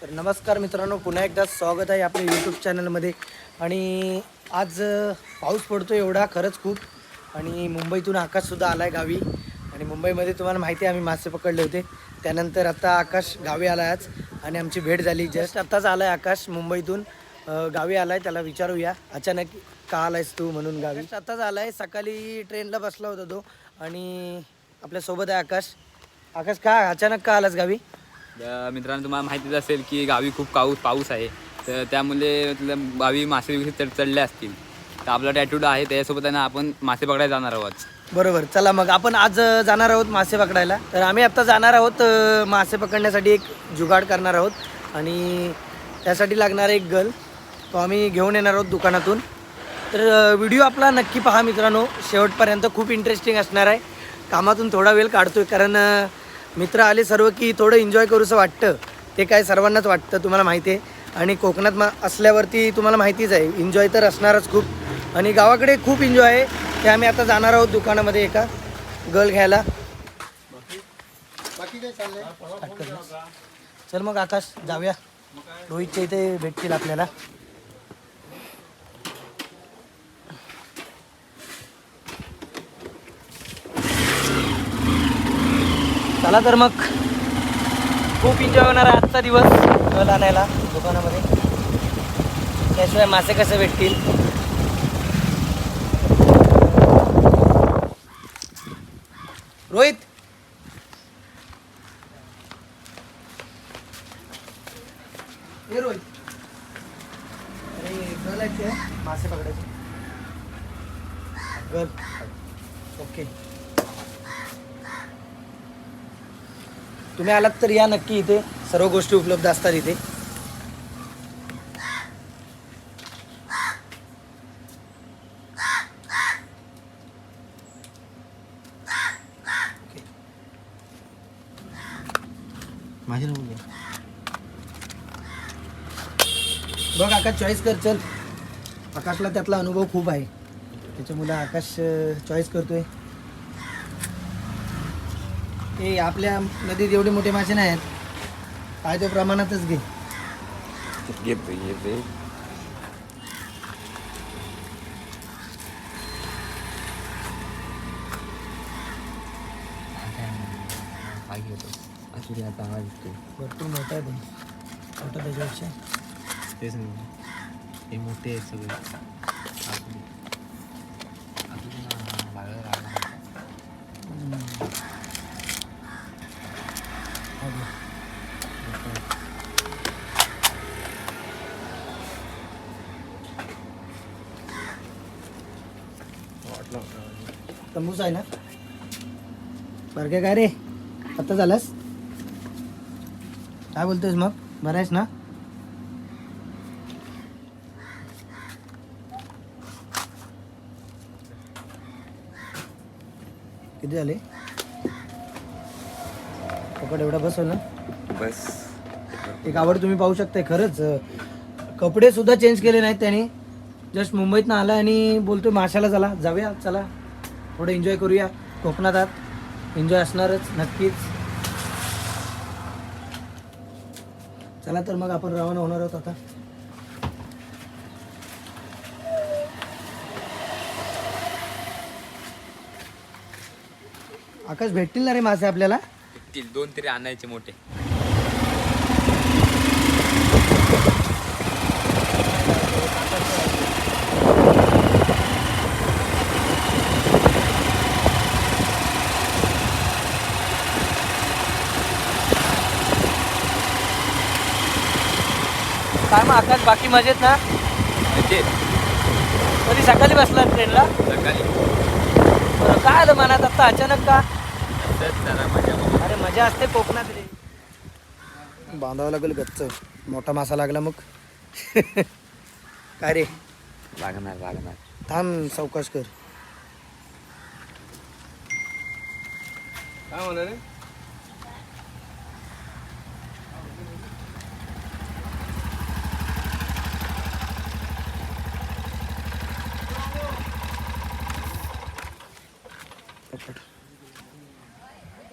तर नमस्कार मित्रांनो पुन्हा एकदा स्वागत आहे आपल्या यूट्यूब चॅनलमध्ये आणि आज पाऊस पडतो एवढा खरंच खूप. आणि मुंबईतून आकाशसुद्धा आला आहे गावी. आणि मुंबईमध्ये तुम्हाला माहिती आहे आम्ही मासे पकडले होते. त्यानंतर आता आकाश गावी आला आहे आज. आणि आमची भेट झाली. जस्ट आत्ताच आला आहे आकाश मुंबईतून. गावी आला आहे त्याला विचारूया. अचानक का आलायस तू म्हणून गावी? आत्ताच आला आहे सकाळी ट्रेनला बसला होता तो. आणि आपल्यासोबत आहे आकाश. आकाश का अचानक का आलास गावी? तर मित्रांनो तुम्हाला माहितीच असेल की गावी खूप पाऊस पाऊस आहे. तर त्यामुळे मतलब गावी मासे वगैरे चढ चढले असतील. तर आपला टॅटूड आहे त्याच्यासोबत आहे ना आपण मासे पकडायला जाणार आहोत. बरोबर. चला मग आपण आज जाणार आहोत मासे पकडायला. तर आम्ही आता जाणार आहोत मासे पकडण्यासाठी एक जुगाड करणार आहोत. आणि त्यासाठी लागणार एक गल तो आम्ही घेऊन येणार आहोत दुकानातून. तर व्हिडिओ आपला नक्की पहा मित्रांनो. शेवटपर्यंत खूप इंटरेस्टिंग असणार आहे. कामातून थोडा वेळ काढतोय कारण मित्र आले सर्व की थोडं एन्जॉय करूसं वाटतं. ते काय सर्वांनाच वाटतं तुम्हाला माहिती आहे. आणि कोकणात मा असल्यावरती तुम्हाला माहितीच आहे एन्जॉय तर असणारच खूप. आणि गावाकडे खूप एन्जॉय आहे. ते आम्ही आता जाणार आहोत दुकानामध्ये एका गल घ्यायला. चल मग आकाश जाऊया. रोहितच्या इथे भेटतील आपल्याला. चला तर मग. खूप एन्जॉय होणार आहे आजचा दिवस. कल आणायला दुकानामध्ये. त्याशिवाय मासे कसे भेटतील? रोहित. हे रोहित अरे गल आहेत ते मासे पकडायचे गल ओके तुम्ही आलात तर या नक्की इथे. सर्व गोष्टी उपलब्ध असतात इथे. माझे बघ आकाश चॉईस कर चल. आकाशला त्यातला अनुभव खूप आहे. त्याच्यामुळे आकाश चॉईस करतोय. ते आपल्या नदीत एवढे मोठे मासे नाही आहेत. काय ते प्रमाणातच घे. घेतो घेतो. असू आता आवाज येतो भरपूर मोठा आहे पण. मोठा त्याच्यापेक्षा. तेच नाही हे मोठे आहेत सगळे असू दे. असू दे ना, लागलं लागलं. हा घे. तंबूच आहे ना? बरं काय रे? आता झालास? काय बोलतोस मग? बरं आहेस ना? किती झाले? कपडे एवढा बसव ना. बस. एक आवड तुम्ही पाहू शकताय खरंच. कपडे सुद्धा चेंज केले नाहीत त्याने. जस्ट मुंबईतनं आला आणि बोलतोय माशाला चला जाऊया चला. थोडं एन्जॉय करूया. कोकणात आहात. एन्जॉय असणारच नक्कीच. चला तर मग आपण रवाना होणार आहोत आता. आकाश भेटतील ना रे मासे आपल्याला? भेटतील दोन तरी आणायचे मोठे. काय मग आकाश बाकी मजेत ना? म्हणजे कधी सकाळी बसला ट्रेनला सकाळी. बरं काय आलं मनात? आता अचानक का? असंच जरा मजा असते कोकणात रे बांधावं लागेल गच्च. मोठा मासा लागला मग. काय रे? लागणार लागणार. थांब सावकाश कर. काय म्हणा रे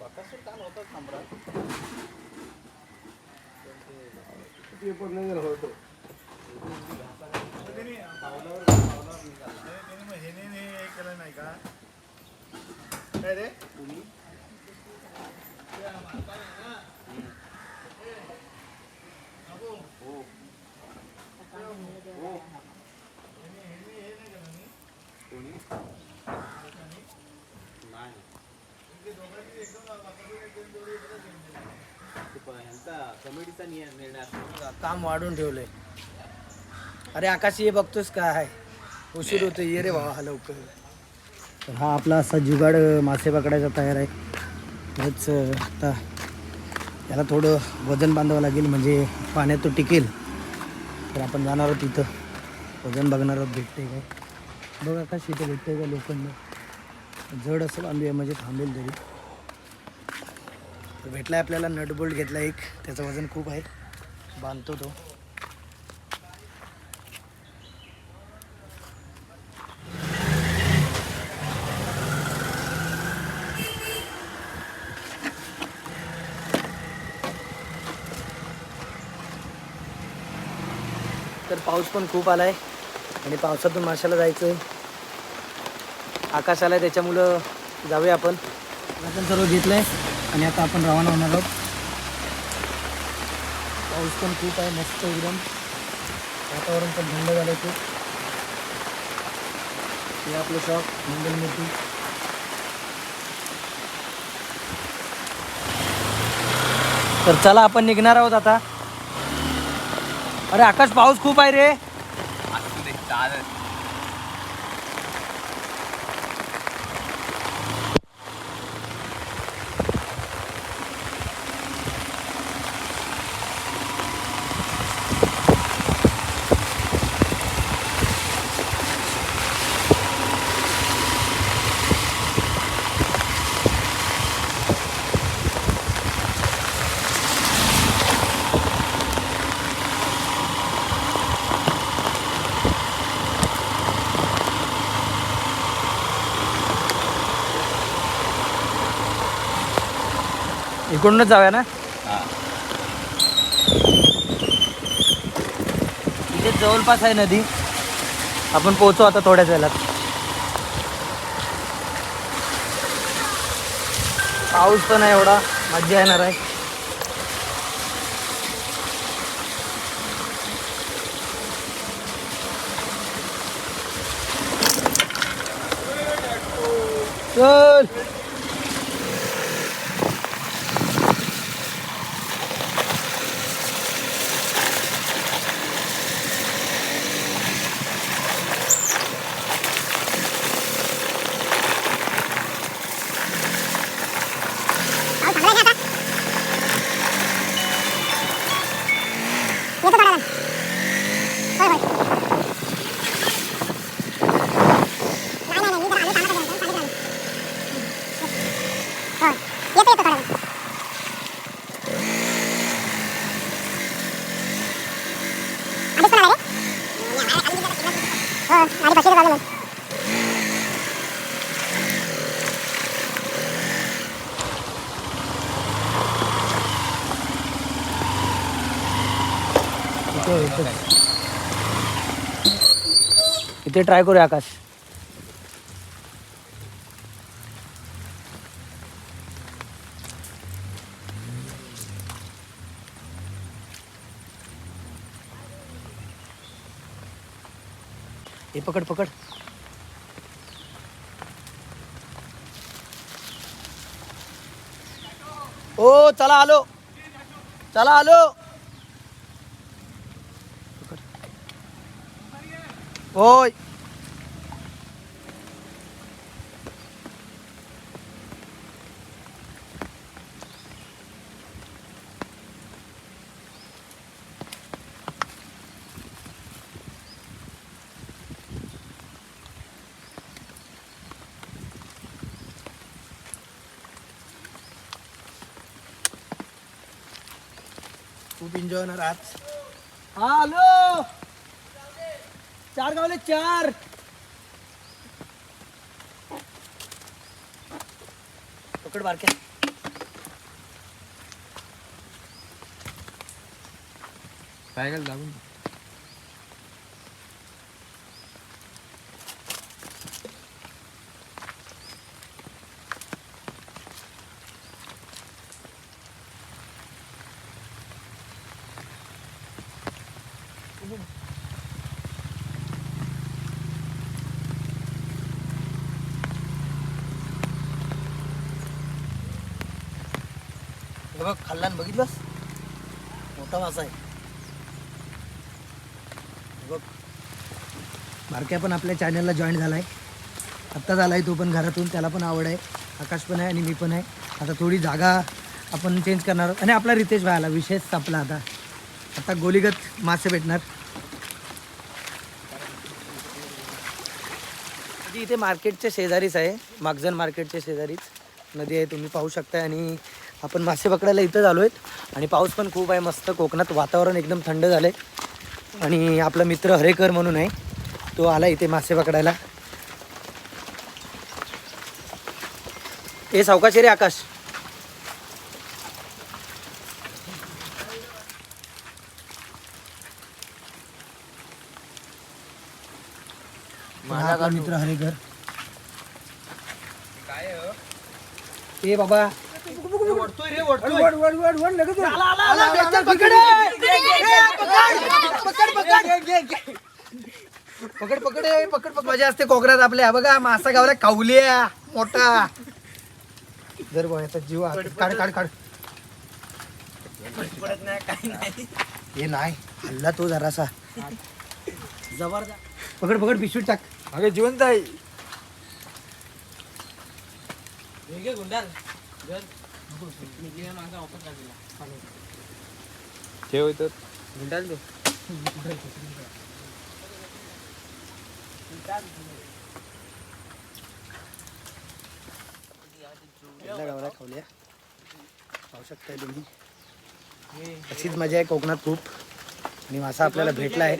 बकासूर काल होताच नंबरात पेपर नाही झाला होतो. पावलावर पावलावर मग हेने हे केलं नाही का काय रे तुम्ही हो हो कमिटीचा निर्णय काम वाढून ठेवलंय. अरे आकाश ये बघतोस काय? उशीर होतो ये रे भावा हा लवकर. तर हा आपला असा जुगाड मासे पकडायचा तयार आहे. हेच आता याला थोडं वजन बांधावं लागेल म्हणजे पाण्यात तो टिकेल. तर आपण जाणार आहोत तिथं वजन बघणार आहोत भेटते काय? बघ आकाश इथं भेटते का लोखंड जड असं बांधूया म्हणजे थांबेल तरी. तर भेटलाय आपल्याला नटबोल्ट घेतला एक त्याचं वजन खूप आहे. बांधतो तो. तर पाऊस पण खूप आलाय आणि पावसातून माशाला जायचं आहे आकाश आलाय त्याच्यामुळं जाऊया आपण. आपण सर्व घेतलंय आणि आता आपण रवाना होणार आहोत. पाऊस पण खूप आहे मस्त एकदम. वातावरण पण थंड झालं खूप. हे आपलं शॉप मंगलमूर्ती तर चला आपण निघणार आहोत आता. अरे आकाश पाऊस खूप आहे रे. इकडूनच जाऊया ना? इथे जवळपास आहे नदी. आपण पोहोचू आता थोड्याच वेळात. पाऊस पण आहे एवढा मज्जा येणार आहे. चल इथे इथे इथे ट्राय करूया आकाश. हे पकड पकड. ओ चला आलो. चला आलो. Hoy! Upin John Halo! चार गावले चार। पकड काय काय लागून हे बघ खाल्ला बघितलंस? मोठा मासा आहे. हे बघ. बारक्या पण आपल्या चॅनलला जॉईन झाला आहे आत्ता झाला आहे तो पण घरातून त्याला पण आवड आहे. आकाश पण आहे आणि मी पण आहे. आता थोडी जागा आपण चेंज करणार आहोत. आणि आपला रितेश भाई विशेष संपला आता. आता गोलीगत मासे भेटणार. इथे मार्केटच्या शेजारीच आहे. मागजन मार्केटच्या शेजारीच. नदी आहे तुम्ही पाहू शकता आणि आपण मासे पकडायला इथं आलो आहेत आणि पाऊस पण खूप आहे मस्त कोकणात वातावरण एकदम थंड झालं आहे आणि आपला मित्र हरेकर म्हणून आहे तो आला इथे मासे पकडायला. ए सावकाश रे आकाश. हा मित्र हरेकर. ए बाबा. ओढतोय रे ओढतोय आला, आला, आला, बेचर पकड. पकड, पकड, पकड. पकड पकड ए, पकड पकड. मजा असते कोकणात आपल्या. बघा मासा गावला कावल्या मोठा. जर बघ याचा जीव काढ काढ काढ. हे नाही. हल्ला तो जरासा. जबरदस्त पकड पकड पिशवीत टाक. अगे जिवंत आहे. ठेव इथं. तो खावल्या पाहू शकताय तुम्ही. अशीच मजा आहे कोकणात खूप. आणि मासा आपल्याला भेटला आहे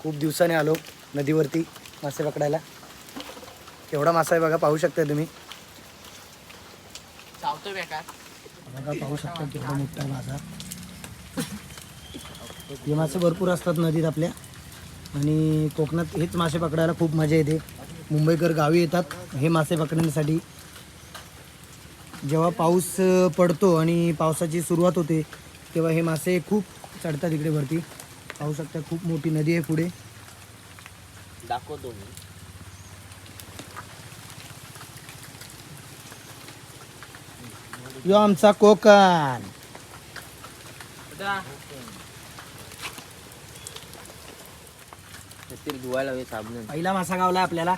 खूप दिवसाने आलो नदीवरती मासे पकडायला. केवढा मासा आहे बघा पाहू शकताय तुम्ही. बघा पाहू शकता केवढा मोठा मासा हे मासे भरपूर असतात नदीत आपल्या. आणि कोकणात हेच मासे पकडायला खूप मजा येते. मुंबईकर गावी येतात. हे मासे पकडण्यासाठी जेव्हा पाऊस पडतो आणि पावसाची सुरुवात होते तेव्हा हे मासे खूप चढतात इकडे वरती. पाहू शकता खूप मोठी नदी आहे पुढे. दाखवतो मी. यो आमचा कोकण. धुवायला साबण. पहिला मासा गावला आपल्याला.